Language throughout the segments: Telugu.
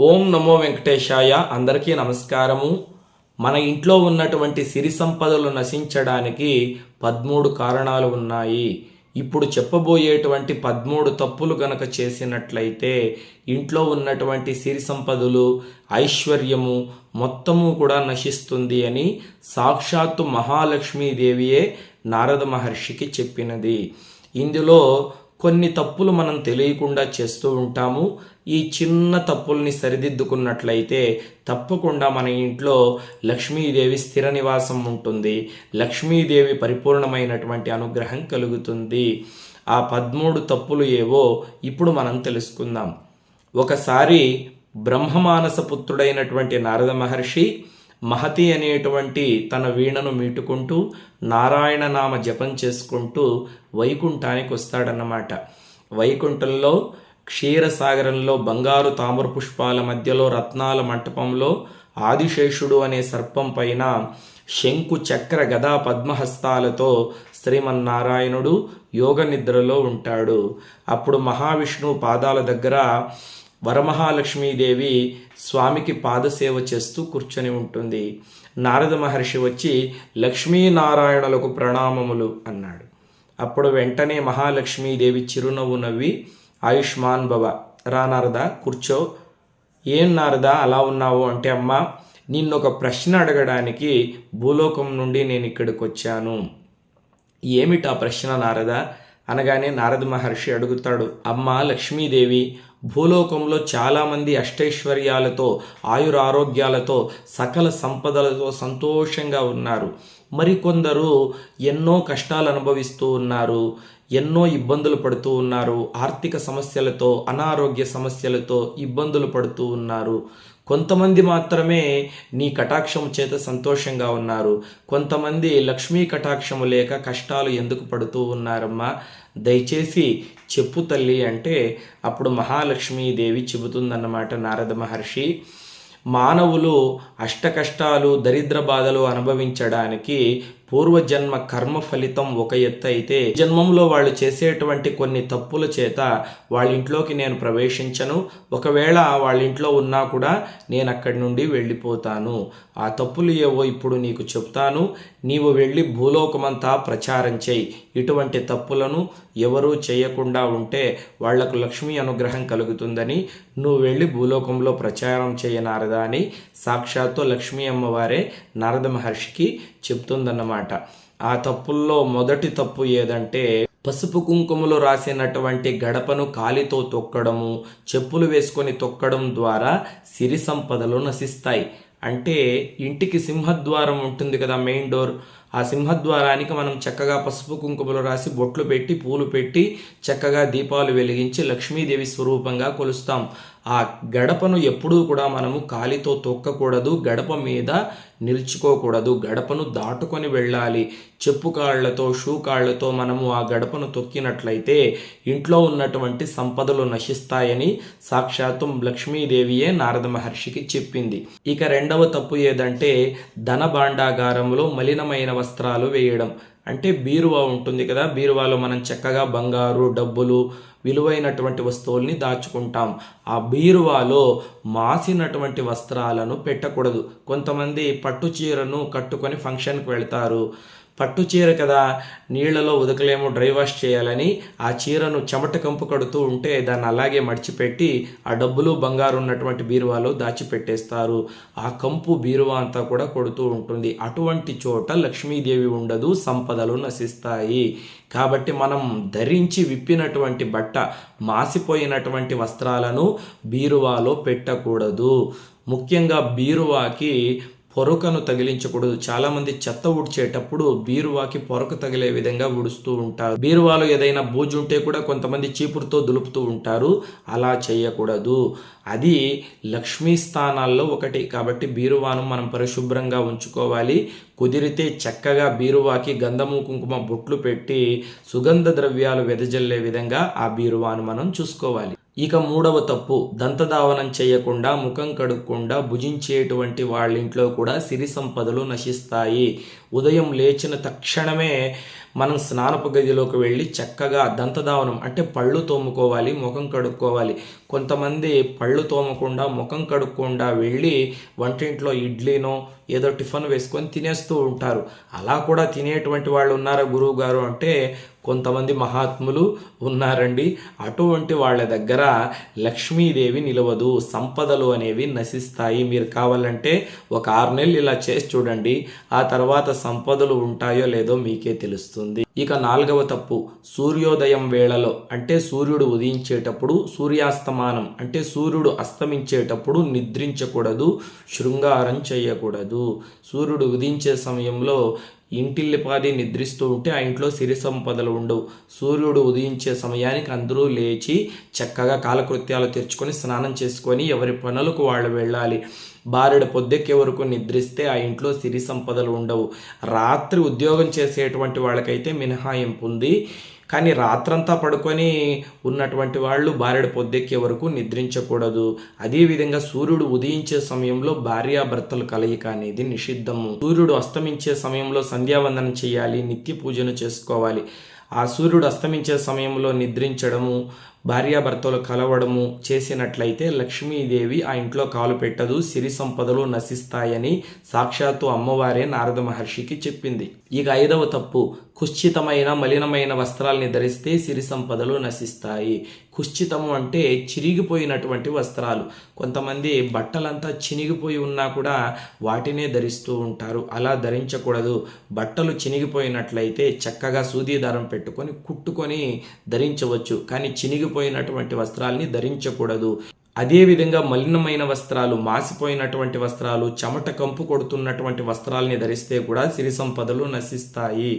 ఓం నమో వెంకటేశాయ. అందరికీ నమస్కారము. మన ఇంట్లో ఉన్నటువంటి సిరి సంపదలు నశించడానికి పదమూడు కారణాలు ఉన్నాయి. ఇప్పుడు చెప్పబోయేటువంటి పదమూడు తప్పులు గనక చేసినట్లయితే ఇంట్లో ఉన్నటువంటి సిరి సంపదలు ఐశ్వర్యము మొత్తము కూడా నశిస్తుంది అని సాక్షాత్తు మహాలక్ష్మీదేవియే నారద మహర్షికి చెప్పినది. ఇందులో కొన్ని తప్పులు మనం తెలియకుండా చేస్తూ ఉంటాము. ఈ చిన్న తప్పుల్ని సరిదిద్దుకున్నట్లయితే తప్పకుండా మన ఇంట్లో లక్ష్మీదేవి స్థిర నివాసం ఉంటుంది. లక్ష్మీదేవి పరిపూర్ణమైనటువంటి అనుగ్రహం కలుగుతుంది. ఆ పదమూడు తప్పులు ఏవో ఇప్పుడు మనం తెలుసుకుందాం. ఒకసారి బ్రహ్మమానస పుత్రుడైనటువంటి నారద మహర్షి మహతి అనేటువంటి తన వీణను మీటుకుంటూ నారాయణ నామ జపం చేసుకుంటూ వైకుంఠానికి వస్తాడన్నమాట. వైకుంఠంలో క్షీరసాగరంలో బంగారు తామర పుష్పాల మధ్యలో రత్నాల మంటపంలో ఆదిశేషుడు అనే సర్పం పైన శంకు చక్ర గదా పద్మహస్తాలతో శ్రీమన్నారాయణుడు యోగ నిద్రలో ఉంటాడు. అప్పుడు మహావిష్ణువు పాదాల దగ్గర వరమహాలక్ష్మీదేవి స్వామికి పాదసేవ చేస్తూ కూర్చొని ఉంటుంది. నారద మహర్షి వచ్చి లక్ష్మీనారాయణులకు ప్రణామములు అన్నాడు. అప్పుడు వెంటనే మహాలక్ష్మీదేవి చిరునవ్వు నవ్వి ఆయుష్మాన్ భవ రా నారద కూర్చో. ఏం నారద అలా ఉన్నావు అంటే అమ్మ నిన్నొక ప్రశ్న అడగడానికి భూలోకం నుండి నేను ఇక్కడికి వచ్చాను ఏమిటా ప్రశ్న నారద? అనగానే నారద మహర్షి అడుగుతాడు అమ్మ లక్ష్మీదేవి భూలోకంలో చాలామంది అష్టైశ్వర్యాలతో ఆయురారోగ్యాలతో సకల సంపదలతో సంతోషంగా ఉన్నారు. మరికొందరు ఎన్నో కష్టాలు అనుభవిస్తూ ఉన్నారు. ఎన్నో ఇబ్బందులు పడుతూ ఉన్నారు. ఆర్థిక సమస్యలతో అనారోగ్య సమస్యలతో ఇబ్బందులు పడుతూ ఉన్నారు. కొంతమంది మాత్రమే నీ కటాక్షం చేత సంతోషంగా ఉన్నారు. కొంతమంది లక్ష్మీ కటాక్షము లేక కష్టాలు ఎందుకు పడుతూ ఉన్నారమ్మా? దయచేసి చెప్పు తల్లి అంటే అప్పుడు మహాలక్ష్మీదేవి చెబుతుందన్నమాట నారద మహర్షి. మానవులు అష్ట కష్టాలు దరిద్ర బాధలు అనుభవించడానికి పూర్వజన్మ కర్మ ఫలితం ఒక ఎత్తు అయితే జన్మంలో వాళ్ళు చేసేటువంటి కొన్ని తప్పుల చేత వాళ్ళ ఇంట్లోకి నేను ప్రవేశించను. ఒకవేళ వాళ్ళ ఇంట్లో ఉన్నా కూడా నేను అక్కడి నుండి వెళ్ళిపోతాను. ఆ తప్పులు ఏవో ఇప్పుడు నీకు చెప్తాను. నీవు వెళ్ళి భూలోకమంతా ప్రచారం చేయి. ఇటువంటి తప్పులను ఎవరూ చేయకుండా ఉంటే వాళ్ళకు లక్ష్మీ అనుగ్రహం కలుగుతుందని నువ్వు వెళ్ళి భూలోకంలో ప్రచారం చేయనారదా అని సాక్షాత్తు లక్ష్మీ అమ్మవారే నారద మహర్షికి చెప్తుందన్నమాట. ఆ తప్పుల్లో మొదటి తప్పు ఏదంటే పసుపు కుంకుమలు రాసినటువంటి గడపను కాలితో తొక్కడము చెప్పులు వేసుకొని తొక్కడం ద్వారా సిరి సంపదలు నశిస్తాయి. అంటే ఇంటికి సింహద్వారం ఉంటుంది కదా మెయిన్ డోర్. ఆ సింహద్వారానికి మనం చక్కగా పసుపు కుంకుమలు రాసి బొట్లు పెట్టి పూలు పెట్టి చక్కగా దీపాలు వెలిగించి లక్ష్మీదేవి స్వరూపంగా కొలుస్తాం. ఆ గడపను ఎప్పుడూ కూడా మనము కాలితో తొక్కకూడదు గడప మీద నిల్చుకోకూడదు గడపను దాటుకొని వెళ్ళాలి. చెప్పు కాళ్ళతో షూ కాళ్ళతో మనము ఆ గడపను తొక్కినట్లయితే ఇంట్లో ఉన్నటువంటి సంపదలు నశిస్తాయని సాక్షాత్తు లక్ష్మీదేవియే నారద మహర్షికి చెప్పింది. ఇక రెండవ తప్పు ఏదంటే ధన భాండాగారంలో మలినమైన వస్త్రాలు వేయడం. అంటే బీరువా ఉంటుంది కదా బీరువాలో మనం చక్కగా బంగారు డబ్బులు విలువైనటువంటి వస్తువుల్ని దాచుకుంటాం. ఆ బీరువాలో మాసినటువంటి వస్త్రాలను పెట్టకూడదు. కొంతమంది పట్టు చీరను కట్టుకొని ఫంక్షన్కి వెళ్తారు. పట్టు చీర కదా నీళ్ళలో ఉదకలేమో డ్రై వాష్ చేయాలని ఆ చీరను చెమట కంపు కడుతూ ఉంటే దాన్ని అలాగే మడిచిపెట్టి ఆ డబ్బులు బంగారు ఉన్నటువంటి బీరువాలో దాచిపెట్టేస్తారు. ఆ కంపు బీరువా అంతా కూడా కొడుతూ ఉంటుంది. అటువంటి చోట లక్ష్మీదేవి ఉండదు సంపదలు నశిస్తాయి. కాబట్టి మనం ధరించి విప్పినటువంటి బట్ట మాసిపోయినటువంటి వస్త్రాలను బీరువాలో పెట్టకూడదు. ముఖ్యంగా బీరువాకి పొరకను తగిలించకూడదు. చాలా మంది చెత్త ఊడ్చేటప్పుడు బీరువాకి పొరకు తగిలే విధంగా ఉడుస్తూ ఉంటారు. బీరువాలో ఏదైనా బూజు ఉంటే కూడా కొంతమంది చీపురుతో దులుపుతూ ఉంటారు. అలా చేయకూడదు. అది లక్ష్మీ స్థానాల్లో ఒకటి. కాబట్టి బీరువాను మనం పరిశుభ్రంగా ఉంచుకోవాలి. కుదిరితే చక్కగా బీరువాకి గంధము కుంకుమ బొట్లు పెట్టి సుగంధ ద్రవ్యాలు వెదజల్లే విధంగా ఆ బీరువాను మనం చూసుకోవాలి. ఇక మూడవ తప్పు దంతధావనం చేయకుండా ముఖం కడుక్కుండా భుజించేటువంటి వాళ్ళ ఇంట్లో కూడా సిరి సంపదలు నశిస్తాయి. ఉదయం లేచిన తక్షణమే మనం స్నానపు గదిలోకి వెళ్ళి చక్కగా దంతధావనం అంటే పళ్ళు తోముకోవాలి ముఖం కడుక్కోవాలి. కొంతమంది పళ్ళు తోమకుండా ముఖం కడుక్కుండా వెళ్ళి వంటింట్లో ఇడ్లీనో ఏదో టిఫిన్ వేసుకొని తినేస్తూ ఉంటారు. అలా కూడా తినేటువంటి వాళ్ళు ఉన్నారా గురువు గారు అంటే కొంతమంది మహాత్ములు ఉన్నారండి. అటువంటి వాళ్ళ దగ్గర లక్ష్మీదేవి నిలవదు సంపదలు అనేవి నశిస్తాయి. మీరు కావాలంటే ఒక ఆరు నెలలు ఇలా చేసి చూడండి. ఆ తర్వాత సంపదలు ఉంటాయో లేదో మీకే తెలుస్తుంది. ఇక నాలుగవ తప్పు సూర్యోదయం వేళలో అంటే సూర్యుడు ఉదయించేటప్పుడు సూర్యాస్తమానం అంటే సూర్యుడు అస్తమించేటప్పుడు నిద్రించకూడదు శృంగారం చేయకూడదు. సూర్యుడు ఉదయించే సమయంలో ఇంటిల్లిపాది నిద్రిస్తూ ఉంటే ఆ ఇంట్లో సిరి సంపదలు ఉండవు. సూర్యుడు ఉదయించే సమయానికి అందరూ లేచి చక్కగా కాలకృత్యాలు తెరుచుకొని స్నానం చేసుకొని ఎవరి పనులకు వాళ్ళు వెళ్ళాలి. బారెడు పొద్దెక్కే వరకు నిద్రిస్తే ఆ ఇంట్లో సిరి సంపదలు ఉండవు. రాత్రి ఉద్యోగం చేసేటువంటి వాళ్ళకైతే మినహాయింపు ఉంది. కానీ రాత్రంతా పడుకొని ఉన్నటువంటి వాళ్ళు భార్యడు పొద్దెక్కే వరకు నిద్రించకూడదు. అదేవిధంగా సూర్యుడు ఉదయించే సమయంలో భార్యాభర్తలు కలయిక అనేది నిషిద్ధము. సూర్యుడు అస్తమించే సమయంలో సంధ్యావందనం చేయాలి నిత్య పూజను చేసుకోవాలి. ఆ సూర్యుడు అస్తమించే సమయంలో నిద్రించడము భార్యాభర్తలు కలవడము చేసినట్లయితే లక్ష్మీదేవి ఆ ఇంట్లో కాలు పెట్టదు సిరి సంపదలు నశిస్తాయని సాక్షాత్తు అమ్మవారే నారద మహర్షికి చెప్పింది. ఇక ఐదవ తప్పు కుశ్చితమైన మలినమైన వస్త్రాల్ని ధరిస్తే సిరి సంపదలు నశిస్తాయి. కుశ్చితము అంటే చిరిగిపోయినటువంటి వస్త్రాలు. కొంతమంది బట్టలంతా చినిగిపోయి ఉన్నా కూడా వాటినే ధరిస్తూ ఉంటారు. అలా ధరించకూడదు. బట్టలు చినిగిపోయినట్లయితే చక్కగా సూది దారం పెట్టుకొని కుట్టుకొని ధరించవచ్చు. కానీ చినిగిపోయినటువంటి వస్త్రాల్ని ధరించకూడదు. అదేవిధంగా మలినమైన వస్త్రాలు మాసిపోయినటువంటి వస్త్రాలు చెమట కంపు కొడుతున్నటువంటి వస్త్రాల్ని ధరిస్తే కూడా సిరి సంపదలు నశిస్తాయి.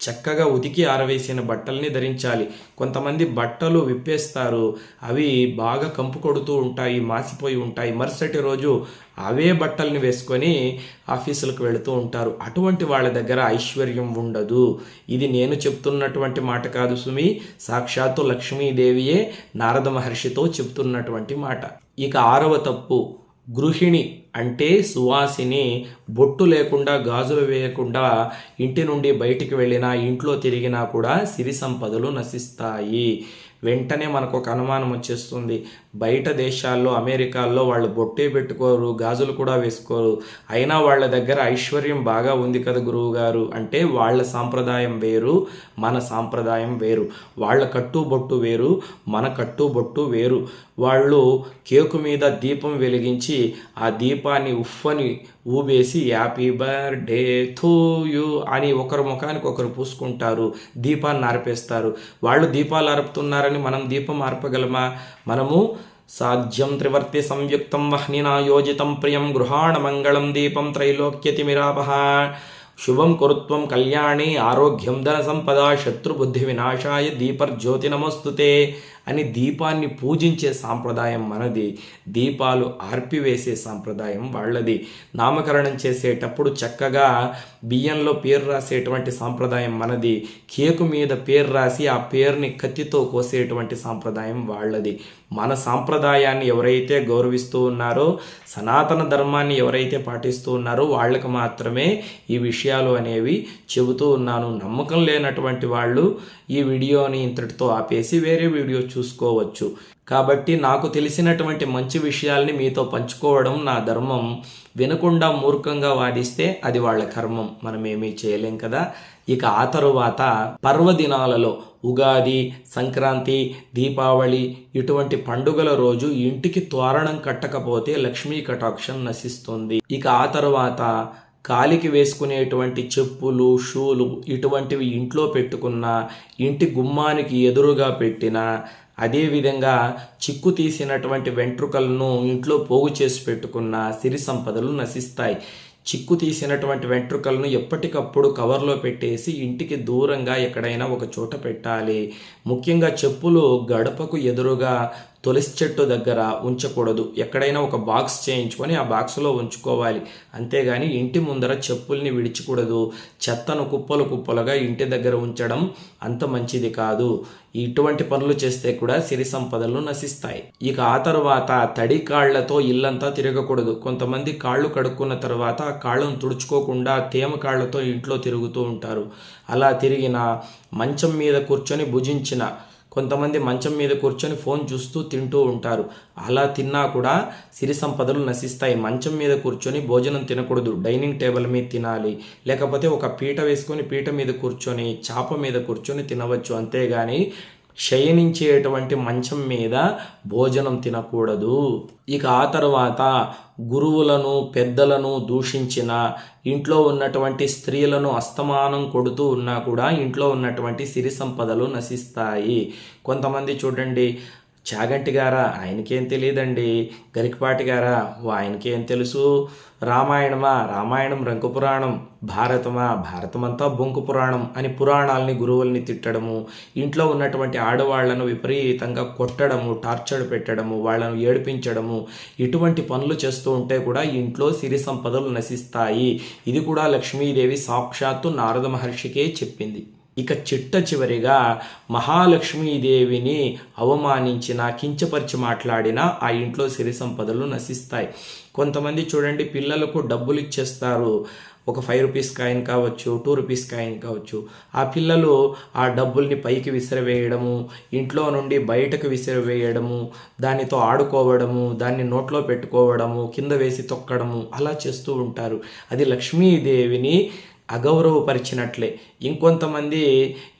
చక్కగా ఉతికి ఆరవేసిన బట్టల్ని ధరించాలి. కొంతమంది బట్టలు విప్పేస్తారు. అవి బాగా కంపు కొడుతూ ఉంటాయి మాసిపోయి ఉంటాయి. మరుసటి రోజు అవే బట్టల్ని వేసుకొని ఆఫీసులకు వెళుతూ ఉంటారు. అటువంటి వాళ్ళ దగ్గర ఐశ్వర్యం ఉండదు. ఇది నేను చెప్తున్నటువంటి మాట కాదు సుమి. సాక్షాత్తు లక్ష్మీదేవియే నారద మహర్షితో చెప్తున్నటువంటి మాట. ఇక ఆరవ తప్పు గృహిణి అంటే సువాసిని బొట్టు లేకుండా గాజులు వేయకుండా ఇంటి నుండి బయటికి వెళ్ళినా ఇంట్లో తిరిగినా కూడా సిరి సంపదలు నశిస్తాయి. వెంటనే మనకు ఒక అనుమానం వచ్చేస్తుంది. బయట దేశాల్లో అమెరికాల్లో వాళ్ళు బొట్టే పెట్టుకోరు గాజులు కూడా వేసుకోరు. అయినా వాళ్ళ దగ్గర ఐశ్వర్యం బాగా ఉంది కదా గురువు గారు అంటే వాళ్ళ సాంప్రదాయం వేరు మన సాంప్రదాయం వేరు. వాళ్ళ కట్టు బొట్టు వేరు మన కట్టు బొట్టు వేరు. వాళ్ళు కేకు మీద దీపం వెలిగించి ఆ దీపాన్ని ఉఫ్ఫని ఊబేసి హ్యాపీ బర్త్డే థూ యూ అని ఒకరు ముఖానికి ఒకరు పూసుకుంటారు. దీపాన్ని ఆర్పేస్తారు. వాళ్ళు దీపాలు ఆర్పుతున్నారని మనం దీపం ఆర్పగలమా? మనము సాధ్యం త్రివర్తి సంయుక్తం వహ్నినా యోజితం ప్రియం గృహాణ మంగళం దీపం త్రైలోక్యతిమిరాపహ. శుభం కురుత్వం కళ్యాణి ఆరోగ్యం ధన సంపద శత్రుబుద్ధి వినాశాయ దీపర్జ్యోతి నమస్తుతే. అని దీపాన్ని పూజించే సాంప్రదాయం మనది. దీపాలు ఆర్పివేసే సాంప్రదాయం వాళ్ళది. నామకరణం చేసేటప్పుడు చక్కగా బియ్యంలో పేరు రాసేటువంటి సాంప్రదాయం మనది. కేకు మీద పేరు రాసి ఆ పేరుని కత్తితో కోసేటువంటి సాంప్రదాయం వాళ్ళది. మన సాంప్రదాయాన్ని ఎవరైతే గౌరవిస్తూ ఉన్నారో సనాతన ధర్మాన్ని ఎవరైతే పాటిస్తూ ఉన్నారో వాళ్ళకి మాత్రమే ఈ విషయాలు అనేవి చెబుతూ ఉన్నాను. నమ్మకం లేనటువంటి వాళ్ళు ఈ వీడియోని ఇంతటితో ఆపేసి వేరే వీడియో చూసుకోవచ్చు. కాబట్టి నాకు తెలిసినటువంటి మంచి విషయాల్ని మీతో పంచుకోవడం నా ధర్మం. వినకుండా మూర్ఖంగా వాదిస్తే అది వాళ్ళ కర్మం. మనం ఏమీ చేయలేం కదా. ఇక ఆ తరువాత పర్వదినాలలో ఉగాది సంక్రాంతి దీపావళి ఇటువంటి పండుగల రోజు ఇంటికి తోరణం కట్టకపోతే లక్ష్మీ కటాక్షం నశిస్తుంది. ఇక ఆ తరువాత కాలికి వేసుకునేటువంటి చెప్పులు షూలు ఇటువంటివి ఇంట్లో పెట్టుకున్న ఇంటి గుమ్మానికి ఎదురుగా పెట్టిన అదేవిధంగా చిక్కు తీసినటువంటి వెంట్రుకలను ఇంట్లో పోగు చేసి పెట్టుకున్న సిరి సంపదలు నశిస్తాయి. చిక్కు తీసినటువంటి వెంట్రుకలను ఎప్పటికప్పుడు కవర్లో పెట్టేసి ఇంటికి దూరంగా ఎక్కడైనా ఒక చోట పెట్టాలి. ముఖ్యంగా చెప్పులు గడపకు ఎదురుగా తులసి చెట్టు దగ్గర ఉంచకూడదు. ఎక్కడైనా ఒక బాక్స్ చేయించుకొని ఆ బాక్స్లో ఉంచుకోవాలి. అంతేగాని ఇంటి ముందర చెప్పుల్ని విడిచకూడదు. చెత్తను కుప్పలు కుప్పలుగా ఇంటి దగ్గర ఉంచడం అంత మంచిది కాదు. ఇటువంటి పనులు చేస్తే కూడా సిరి సంపదలు నశిస్తాయి. ఇక ఆ తర్వాత తడి కాళ్ళతో ఇల్లంతా తిరగకూడదు. కొంతమంది కాళ్ళు కడుక్కున్న తర్వాత ఆ కాళ్ళను తుడుచుకోకుండా తేమ కాళ్ళతో ఇంట్లో తిరుగుతూ ఉంటారు. అలా తిరిగిన మంచం మీద కూర్చొని భుజించిన కొంతమంది మంచం మీద కూర్చొని ఫోన్ చూస్తూ తింటూ ఉంటారు. అలా తిన్నా కూడా సిరి సంపదలు నశిస్తాయి. మంచం మీద కూర్చొని భోజనం తినకూడదు. డైనింగ్ టేబుల్ మీద తినాలి. లేకపోతే ఒక పీట వేసుకొని పీట మీద కూర్చొని చాప మీద కూర్చొని తినవచ్చు. అంతేగాని శయనించేటువంటి మంచం మీద భోజనం తినకూడదు. ఇక ఆ తర్వాత గురువులను పెద్దలను దూషించిన ఇంట్లో ఉన్నటువంటి స్త్రీలను అస్తమానం కొడుతూ ఉన్నా కూడా ఇంట్లో ఉన్నటువంటి సిరి సంపదలు నశిస్తాయి. కొంతమంది చూడండి చాగంటి గారా ఆయనకేం తెలియదండి గరికపాటి గారా ఓ ఆయనకేం తెలుసు? రామాయణమా? రామాయణం రంకు పురాణం. భారతమా? భారతమంతా బొంకు పురాణం అని పురాణాలని గురువుల్ని తిట్టడము ఇంట్లో ఉన్నటువంటి ఆడవాళ్ళను విపరీతంగా కొట్టడము టార్చర్ పెట్టడము వాళ్ళను ఏడిపించడము ఇటువంటి పనులు చేస్తూ ఉంటే కూడా ఇంట్లో సిరి సంపదలు నశిస్తాయి. ఇది కూడా లక్ష్మీదేవి సాక్షాత్తు నారద మహర్షికే చెప్పింది. ఇక చిట్ట చివరిగా మహాలక్ష్మీదేవిని అవమానించిన కించపరిచి మాట్లాడిన ఆ ఇంట్లో సిరి సంపదలు నశిస్తాయి. కొంతమంది చూడండి పిల్లలకు డబ్బులు ఇచ్చేస్తారు. ఒక ఫైవ్ రూపీస్ కాయిన్ కావచ్చు టూ రూపీస్ కాయిన్ కావచ్చు. ఆ పిల్లలు ఆ డబ్బుల్ని పైకి విసిరివేయడము ఇంట్లో నుండి బయటకు విసిరివేయడము దానితో ఆడుకోవడము దాన్ని నోట్లో పెట్టుకోవడము కింద వేసి తొక్కడము అలా చేస్తూ ఉంటారు. అది లక్ష్మీదేవిని అగౌరవపరిచినట్లే. ఇంకొంతమంది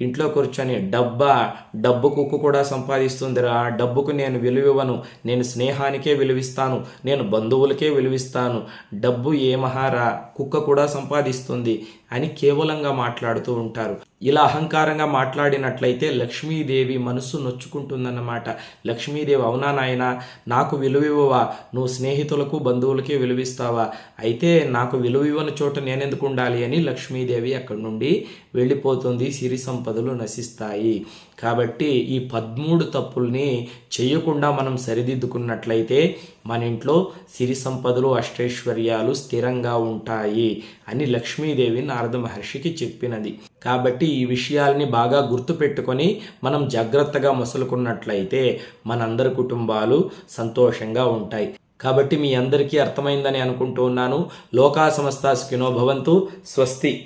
ఇంట్లో కూర్చొని డబ్బా డబ్బు కుక్కు కూడా సంపాదిస్తుందిరా డబ్బుకు నేను విలువివ్వను నేను స్నేహానికే విలువిస్తాను నేను బంధువులకే విలువిస్తాను డబ్బు ఏ మహారా కుక్క కూడా సంపాదిస్తుంది అని కేవలంగా మాట్లాడుతూ ఉంటారు. ఇలా అహంకారంగా మాట్లాడినట్లయితే లక్ష్మీదేవి మనస్సు నొచ్చుకుంటుందన్నమాట. లక్ష్మీదేవి అవునా నాయన? నాకు విలువివ్వవా? నువ్వు స్నేహితులకు బంధువులకే విలువిస్తావా? అయితే నాకు విలువివ్వని చోట నేనెందుకు ఉండాలి అని లక్ష్మీదేవి అక్కడి నుండి వెళ్ళిపోతుంది. సిరి సంపదలు నశిస్తాయి. కాబట్టి ఈ పదమూడు తప్పుల్ని చేయకుండా మనం సరిదిద్దుకున్నట్లయితే మన ఇంట్లో సిరి సంపదలు అష్టైశ్వర్యాలు స్థిరంగా ఉంటాయి అని లక్ష్మీదేవి నారద మహర్షికి చెప్పినది. కాబట్టి ఈ విషయాల్ని బాగా గుర్తుపెట్టుకొని మనం జాగ్రత్తగా మసులుకున్నట్లయితే మనందరి కుటుంబాలు సంతోషంగా ఉంటాయి. కాబట్టి మీ అందరికీ అర్థమైందని అనుకుంటూ ఉన్నాను. లోకా సంస్థ స్కినోభవంతు స్వస్తి.